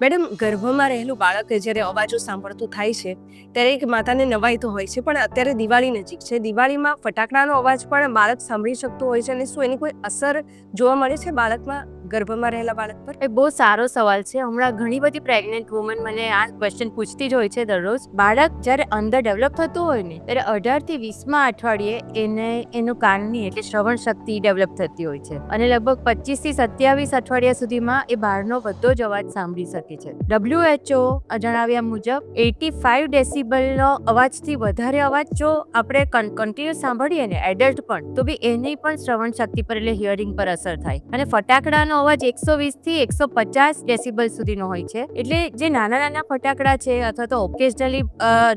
Madam, ગર્ભમાં રહેલું બાળક જ્યારે અવાજો સાંભળતું થાય છે, ત્યારે એક માતાને નવાઈ તો હોય છે, પણ અત્યારે દિવાળી નજીક છે. દિવાળીમાં ફટાકડાનો અવાજ પણ બાળક સાંભળી શકતું હોય છે અને શું એની કોઈ અસર જોવા મળે છે બાળકમાં? ગર્ભમાં રહેલા બાળક પર? એ બહુ સારો સવાલ છે. હમણાં ઘણી બધી પ્રેગ્નન્ટ વુમન મને આ ક્વેશ્ચન પૂછતી જ હોય છે દરરોજ. બાળક જ્યારે અંદર ડેવલપ થતું હોય ને, ત્યારે અઢારથી વીસમાં અઠવાડિયે એને, એનું કાનની એટલે શ્રવણ શક્તિ ડેવલપ થતી હોય છે. અને લગભગ પચીસથી સત્યાવીસ અઠવાડિયા સુધીમાં એ બહારનો બધો જ અવાજ સાંભળી શકે છે. ડબ્લ્યુએચઓ જણાવ્યા મુજબ એટી ફાઇવ ડેસિબલનો અવાજથી વધારે અવાજ જો આપણે કન્ટિન્યુ સાંભળીએ ને એડલ્ટ પણ, તો બી એની પણ શ્રવણ શક્તિ પર એટલે હિયરિંગ પર અસર થાય. અને ફટાકડાનો અવાજ એકસો વીસથી એકસો પચાસ ડેસિબલ સુધીનો હોય છે એટલે જે નાના નાના ફટાકડા છે અથવા તો ઓકેશનલી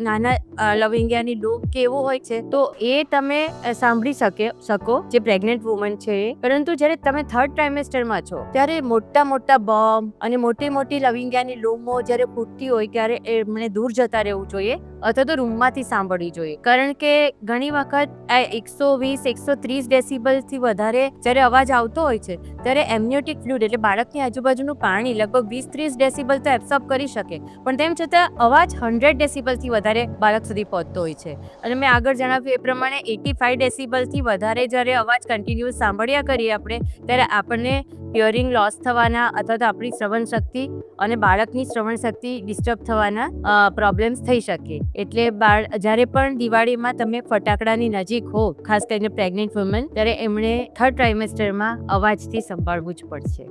નાના લવિંગિયાની ડૂબ કે એવું હોય છે, તો એ તમે સાંભળી શકે, શકો, જે પ્રેગ્નન્ટ વુમન છે એ. પરંતુ જ્યારે તમે થર્ડ ટ્રાઇમેસ્ટરમાં છો, ત્યારે મોટા મોટા બોમ્બ અને મોટી મોટી લવિંગિયાની લૂમો જ્યારે ફૂટતી હોય, ત્યારે એમણે દૂર જતા રહેવું જોઈએ અથવા તો રૂમમાંથી સાંભળવી જોઈએ કારણ કે ઘણી વખત આ એકસો વીસ, એકસો ત્રીસ ડેસિબલથી વધારે જ્યારે અવાજ આવતો હોય છે ત્યારે એમ્નિયોટિક ફ્લુડ એટલે બાળકની આજુબાજુનું પાણી લગભગ વીસ ત્રીસ ડેસિબલ તો એબ્સોર્બ કરી શકે. પણ તેમ છતાં અવાજ હંડ્રેડ ડેસિબલથી વધારે બાળક સુધી પહોંચતો હોય છે. અને મેં આગળ જણાવ્યું એ પ્રમાણે એટી ફાઇવ ડેસિબલથી વધારે જ્યારે અવાજ કન્ટિન્યુઅસ સાંભળ્યા કરીએ આપણે, ત્યારે આપણને હિયરિંગ લોસ થવાના અથવા તો આપણી શ્રવણ શક્તિ અને બાળકની શ્રવણ શક્તિ ડિસ્ટર્બ થવાના પ્રોબ્લેમ્સ થઈ શકે. એટલે બાળ, જ્યારે પણ દિવાળીમાં તમે ફટાકડાની નજીક હો, ખાસ કરીને પ્રેગ્નન્ટ વુમન ત્યારે એમણે થર્ડ ટ્રાઇમેસ્ટરમાં અવાજથી સંભાળવું જ પડશે.